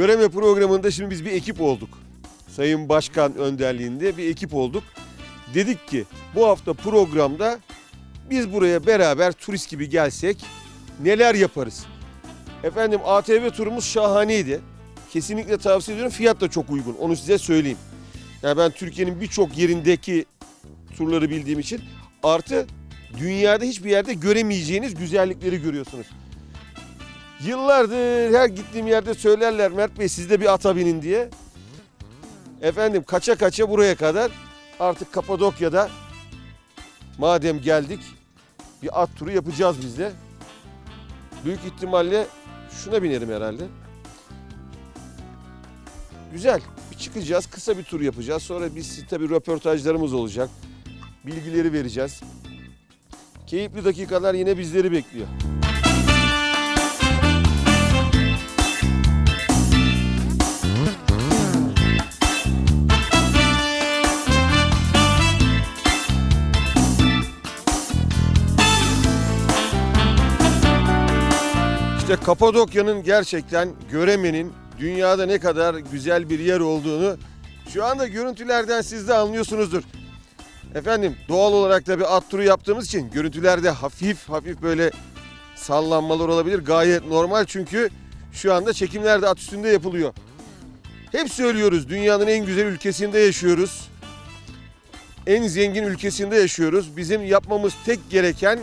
Göreme programında şimdi biz bir ekip olduk. Sayın Başkan önderliğinde bir ekip olduk. Dedik ki bu hafta programda biz buraya beraber turist gibi gelsek neler yaparız? Efendim ATV turumuz şahaneydi. Kesinlikle tavsiye ediyorum. Fiyat da çok uygun. Onu size söyleyeyim. Yani ben Türkiye'nin birçok yerindeki turları bildiğim için artı dünyada hiçbir yerde göremeyeceğiniz güzellikleri görüyorsunuz. Yıllardır her gittiğim yerde söylerler Mert Bey siz de bir ata binin diye. Efendim kaça kaça buraya kadar artık Kapadokya'da madem geldik bir at turu yapacağız biz de. Büyük ihtimalle şuna binerim herhalde. Güzel. Bir çıkacağız. Kısa bir tur yapacağız. Sonra biz tabii röportajlarımız olacak. Bilgileri vereceğiz. Keyifli dakikalar yine bizleri bekliyor. İşte Kapadokya'nın gerçekten göremenin dünyada ne kadar güzel bir yer olduğunu şu anda görüntülerden siz de anlıyorsunuzdur. Efendim doğal olarak da bir at turu yaptığımız için görüntülerde hafif hafif böyle sallanmalar olabilir. Gayet normal çünkü şu anda çekimler de at üstünde yapılıyor. Hep söylüyoruz dünyanın en güzel ülkesinde yaşıyoruz. En zengin ülkesinde yaşıyoruz. Bizim yapmamız tek gereken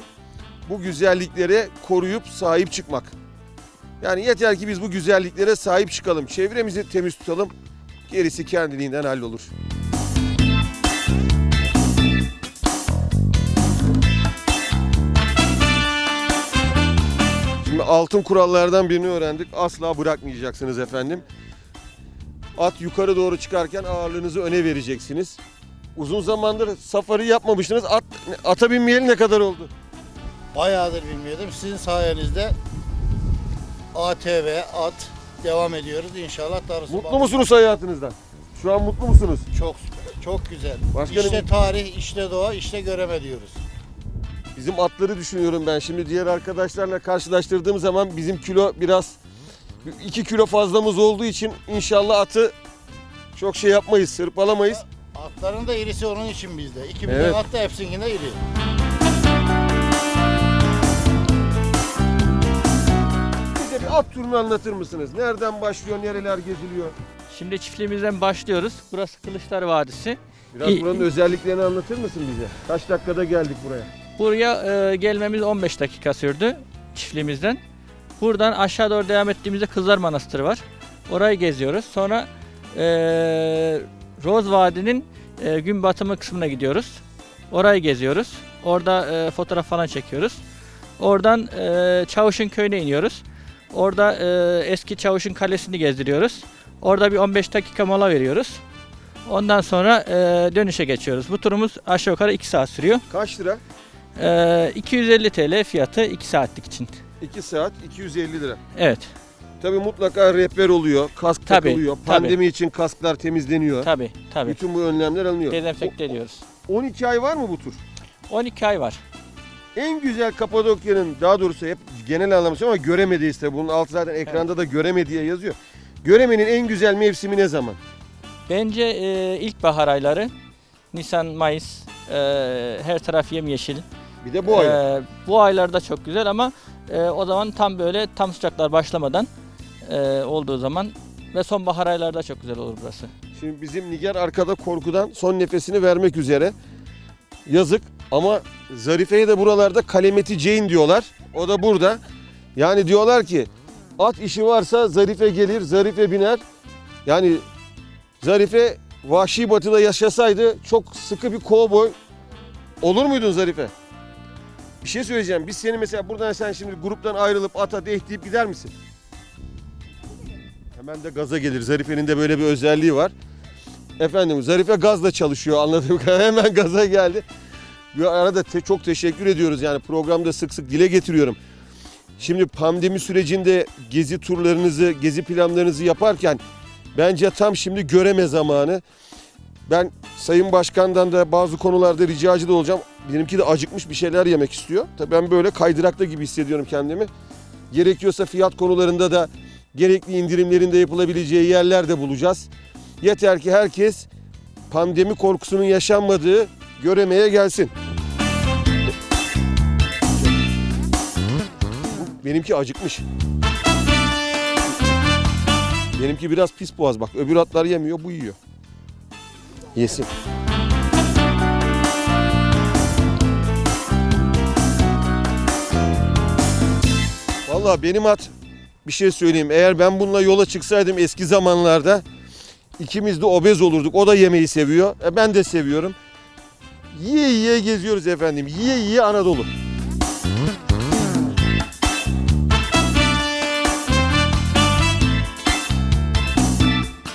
bu güzelliklere koruyup sahip çıkmak. Yani yeter ki biz bu güzelliklere sahip çıkalım. Çevremizi temiz tutalım. Gerisi kendiliğinden hallolur. Şimdi altın kurallardan birini öğrendik. Asla bırakmayacaksınız efendim. At yukarı doğru çıkarken ağırlığınızı öne vereceksiniz. Uzun zamandır safari yapmamıştınız. At, ata binmeyeli ne kadar oldu? Bayağıdır bilmiyordum. Sizin sayenizde ATV, at devam ediyoruz. İnşallah darısı Mutlu musunuz hayatınızdan? Şu an mutlu musunuz? Çok çok güzel. Başkanım- İşte tarih, işte doğa, işte göreme diyoruz. Bizim atları düşünüyorum ben. Şimdi diğer arkadaşlarla karşılaştırdığım zaman bizim kilo biraz 2 kilo fazlamız olduğu için inşallah atı çok şey yapmayız, sırpalamayız. Atların da irisi onun için bizde. İkimizin Evet. at da hepsinde iri. Bize bir at turunu anlatır mısınız? Nereden başlıyor, nereler geziliyor? Şimdi çiftliğimizden başlıyoruz. Burası Kılıçlar Vadisi. Biraz İyi. buranın özelliklerini anlatır mısın bize? Kaç dakikada geldik buraya? Buraya e, gelmemiz 15 dakika sürdü çiftliğimizden. Buradan aşağı doğru devam ettiğimizde Kızlar Manastırı var. Orayı geziyoruz. Sonra e, Roz Vadi'nin e, gün batımı kısmına gidiyoruz. Orayı geziyoruz. Orada e, fotoğraf falan çekiyoruz. Oradan e, Çavuş'un köyüne iniyoruz. Orada e, eski Çavuş'un kalesini gezdiriyoruz. Orada bir 15 dakika mola veriyoruz. Ondan sonra e, dönüşe geçiyoruz. Bu turumuz aşağı yukarı 2 saat sürüyor. Kaç lira? Ee, 250 TL fiyatı 2 saatlik için. 2 saat 250 lira. Evet. Tabii mutlaka rehber oluyor, kask Tabii, takılıyor. tabii. Pandemi için kasklar temizleniyor. Tabi tabi. Bütün bu önlemler alınıyor. Dezenfekte ediyoruz. O- 12 ay var mı bu tur? 12 ay var. En güzel Kapadokya'nın daha doğrusu hep genel anlamda söylüyorum ama göremediğiz tabii. Bunun altı zaten ekranda da göreme diye yazıyor. Göremenin en güzel mevsimi ne zaman? Bence e, ilkbahar ayları Nisan, Mayıs e, her taraf yemyeşil. Bir de bu ay. E, bu aylarda çok güzel ama e, o zaman tam böyle tam sıcaklar başlamadan e, olduğu zaman ve sonbahar aylarda çok güzel olur burası. Şimdi bizim Nigar arkada korkudan son nefesini vermek üzere. Yazık ama Zarife'ye de buralarda Kalemeti Jane diyorlar. O da burada. Yani diyorlar ki at işi varsa Zarife gelir, Zarife biner. Yani Zarife vahşi batıda yaşasaydı çok sıkı bir kovboy olur muydun Zarife? Bir şey söyleyeceğim. Biz seni mesela buradan sen şimdi gruptan ayrılıp ata dehleyip gider misin? Hemen de gaza gelir. Zarife'nin de böyle bir özelliği var. Efendim Zarife gazla çalışıyor anladığım kadarıyla. Hemen gaza geldi. Bir arada te- çok teşekkür ediyoruz yani programda sık sık dile getiriyorum. Şimdi pandemi sürecinde gezi turlarınızı, gezi planlarınızı yaparken bence tam şimdi göreme zamanı. Ben Sayın Başkan'dan da bazı konularda ricacı da olacağım. Benimki de acıkmış bir şeyler yemek istiyor. Tabii ben böyle kaydırakta gibi hissediyorum kendimi. Gerekiyorsa fiyat konularında da gerekli indirimlerin de yapılabileceği yerler de bulacağız. Yeter ki herkes pandemi korkusunun yaşanmadığı göremeye gelsin. Benimki acıkmış. Benimki biraz pis boğaz bak. Öbür atlar yemiyor, bu yiyor. Yesin. Vallahi benim at bir şey söyleyeyim. Eğer ben bununla yola çıksaydım eski zamanlarda ikimiz de obez olurduk. O da yemeği seviyor. E ben de seviyorum. Yiye yiye geziyoruz efendim. Yiye yiye Anadolu.